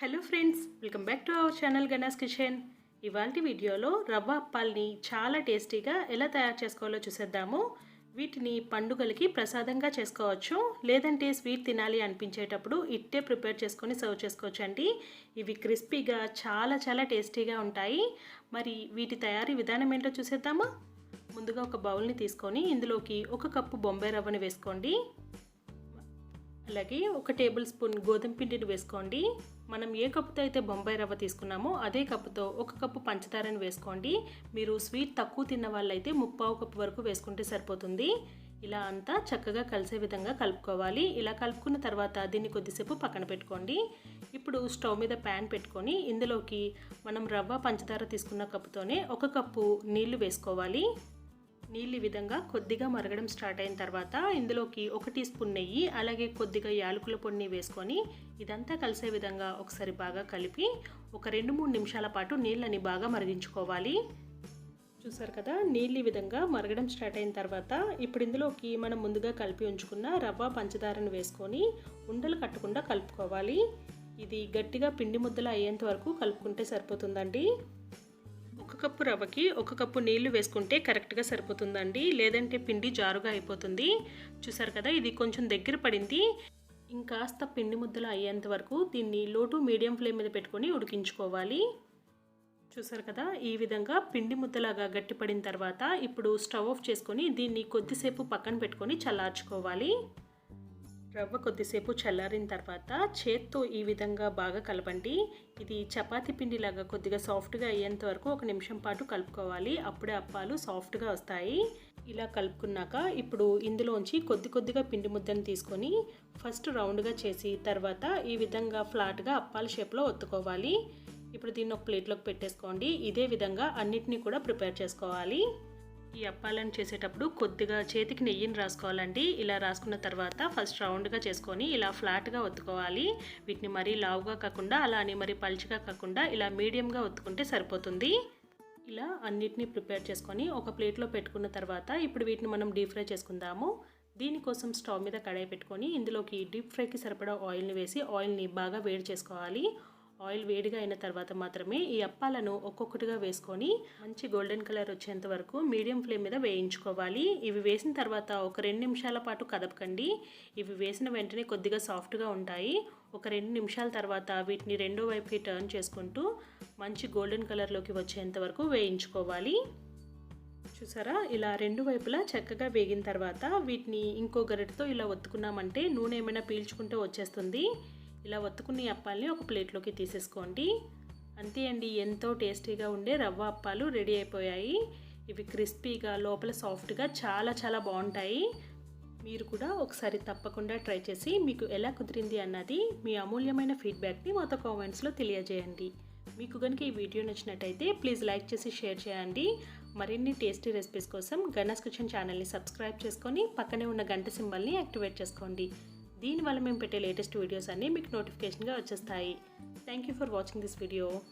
Hello friends welcome back to our channel Ganas kitchen ఇవాళ వీడియోలో రవ్వ అప్పాల్ని చాలా టేస్టీగా ఎలా తయారు చేసుకోవాలో చూసేద్దాము. వీటిని పండుగలకి ప్రసాదంగా చేసుకోవచ్చు. లేదంటే స్వీట్ తినాలి అనిపించేటప్పుడు ఇట్టే ప్రిపేర్ చేసుకొని సర్వ్ చేసుకోవచ్చు అండి ఇవి క్రిస్పీగా చాలా చాలా టేస్టీగా ఉంటాయి. మరి వీటి తయారీ విధానం ఏంటో చూసేద్దామా? ముందుగా ఒక బౌల్ని తీసుకొని ఇందులోకి ఒక కప్పు బొంబాయి రవ్వని వేసుకోండి. అలాగే ఒక టేబుల్ స్పూన్ గోధుమ పిండిని వేసుకోండి. మనం ఏ కప్పుతో అయితే బొంబాయి రవ్వ తీసుకున్నామో అదే కప్పుతో ఒక కప్పు పంచదారని వేసుకోండి. మీరు స్వీట్ తక్కువ తిన్న వాళ్ళైతే ముప్పావు కప్పు వరకు వేసుకుంటే సరిపోతుంది. ఇలా అంతా చక్కగా కలిసే విధంగా కలుపుకోవాలి. ఇలా కలుపుకున్న తర్వాత దీన్ని కొద్దిసేపు పక్కన పెట్టుకోండి. ఇప్పుడు స్టవ్ మీద ప్యాన్ పెట్టుకొని ఇందులోకి మనం రవ్వ పంచదార తీసుకున్న కప్పుతోనే ఒక కప్పు నీళ్ళు వేసుకోవాలి. నీళ్ళు ఈ విధంగా కొద్దిగా మరగడం స్టార్ట్ అయిన తర్వాత ఇందులోకి ఒక టీ స్పూన్ నెయ్యి అలాగే కొద్దిగా యాలకుల పొడిని వేసుకొని ఇదంతా కలిసే విధంగా ఒకసారి బాగా కలిపి ఒక రెండు మూడు నిమిషాల పాటు నీళ్ళని బాగా మరిగించుకోవాలి. చూసారు కదా నీళ్ళు ఈ విధంగా మరగడం స్టార్ట్ అయిన తర్వాత ఇప్పుడు ఇందులోకి మనం ముందుగా కలిపి ఉంచుకున్న రవ్వ పంచదారను వేసుకొని ఉండలు కట్టకుండా కలుపుకోవాలి. ఇది గట్టిగా పిండి ముద్దలు అయ్యేంత వరకు కలుపుకుంటే సరిపోతుందండి. ఒక కప్పు రవ్వకి ఒక కప్పు నీళ్ళు వేసుకుంటే కరెక్ట్గా సరిపోతుందండి. లేదంటే పిండి జారుగా అయిపోతుంది. చూసారు కదా ఇది కొంచెం దగ్గర పడింది. ఇంకాస్త పిండి ముద్దలు అయ్యేంత వరకు దీన్ని లోటు మీడియం ఫ్లేమ్ మీద పెట్టుకొని ఉడికించుకోవాలి. చూసారు కదా ఈ విధంగా పిండి ముద్దలాగా గట్టిపడిన తర్వాత ఇప్పుడు స్టవ్ ఆఫ్ చేసుకొని దీన్ని కొద్దిసేపు పక్కన పెట్టుకొని చల్లార్చుకోవాలి. రవ్వ కొద్దిసేపు చల్లారిన తర్వాత చేత్తో ఈ విధంగా బాగా కలపండి. ఇది చపాతీ పిండిలాగా కొద్దిగా సాఫ్ట్గా అయ్యేంత వరకు ఒక నిమిషం పాటు కలుపుకోవాలి. అప్పుడే అప్పాలు సాఫ్ట్గా వస్తాయి. ఇలా కలుపుకున్నాక ఇప్పుడు ఇందులోంచి కొద్ది కొద్దిగా పిండి ముద్దను తీసుకొని ఫస్ట్ రౌండ్గా చేసి తర్వాత ఈ విధంగా ఫ్లాట్గా అప్పాల షేప్లో ఒత్తుకోవాలి. ఇప్పుడు దీన్ని ఒక ప్లేట్లోకి పెట్టేసుకోండి. ఇదే విధంగా అన్నిటినీ కూడా ప్రిపేర్ చేసుకోవాలి. ఈ అప్పాలను చేసేటప్పుడు కొద్దిగా చేతికి నెయ్యిని రాసుకోవాలండి. ఇలా రాసుకున్న తర్వాత ఫస్ట్ రౌండ్గా చేసుకొని ఇలా ఫ్లాట్గా ఒత్తుకోవాలి. వీటిని మరీ లావుగా కాకుండా అలా అని మరీ పల్చిగా కాకుండా ఇలా మీడియంగా ఒత్తుకుంటే సరిపోతుంది. ఇలా అన్నిటినీ ప్రిపేర్ చేసుకొని ఒక ప్లేట్లో పెట్టుకున్న తర్వాత ఇప్పుడు వీటిని మనం డీప్ ఫ్రై చేసుకుందాము. దీనికోసం స్టవ్ మీద కడాయి పెట్టుకొని ఇందులోకి డీప్ ఫ్రైకి సరిపడా ఆయిల్ని వేసి ఆయిల్ని బాగా వేడి చేసుకోవాలి. ఆయిల్ వేడిగా అయిన తర్వాత మాత్రమే ఈ అప్పాలను ఒక్కొక్కటిగా వేసుకొని మంచి గోల్డెన్ కలర్ వచ్చేంత వరకు మీడియం ఫ్లేమ్ మీద వేయించుకోవాలి. ఇవి వేసిన తర్వాత ఒక రెండు నిమిషాల పాటు కదపకండి. ఇవి వేసిన వెంటనే కొద్దిగా సాఫ్ట్గా ఉంటాయి. ఒక రెండు నిమిషాల తర్వాత వీటిని రెండో వైపుకి టర్న్ చేసుకుంటూ మంచి గోల్డెన్ కలర్లోకి వచ్చేంత వరకు వేయించుకోవాలి. చూసారా? ఇలా రెండు వైపులా చక్కగా వేగిన తర్వాత వీటిని ఇంకో గరిటతో ఇలా ఒత్తుకున్నామంటే నూనె ఏమైనా పీల్చుకుంటే వచ్చేస్తుంది. ఇలా ఒత్తుకుని అప్పాలని ఒక ప్లేట్లోకి తీసేసుకోండి. అంతే అండి ఎంతో టేస్టీగా ఉండే రవ్వ అప్పాలు రెడీ అయిపోయాయి. ఇవి క్రిస్పీగా లోపల సాఫ్ట్గా చాలా చాలా బాగుంటాయి. మీరు కూడా ఒకసారి తప్పకుండా ట్రై చేసి మీకు ఎలా కుదిరింది అన్నది మీ అమూల్యమైన ఫీడ్బ్యాక్ని మాతో కామెంట్స్లో తెలియజేయండి. మీకు కనుక ఈ వీడియో నచ్చినట్టయితే ప్లీజ్ లైక్ చేసి షేర్ చేయండి. మరిన్ని టేస్టీ రెసిపీస్ కోసం గణస్ కిచెన్ ఛానల్ని సబ్స్క్రైబ్ చేసుకొని పక్కనే ఉన్న గంట సింబల్ని యాక్టివేట్ చేసుకోండి. దీనివల్ల మేము పెట్టే లేటెస్ట్ వీడియోస్ అన్నీ మీకు నోటిఫికేషన్గా వచ్చేస్తాయి. Thank you for watching this video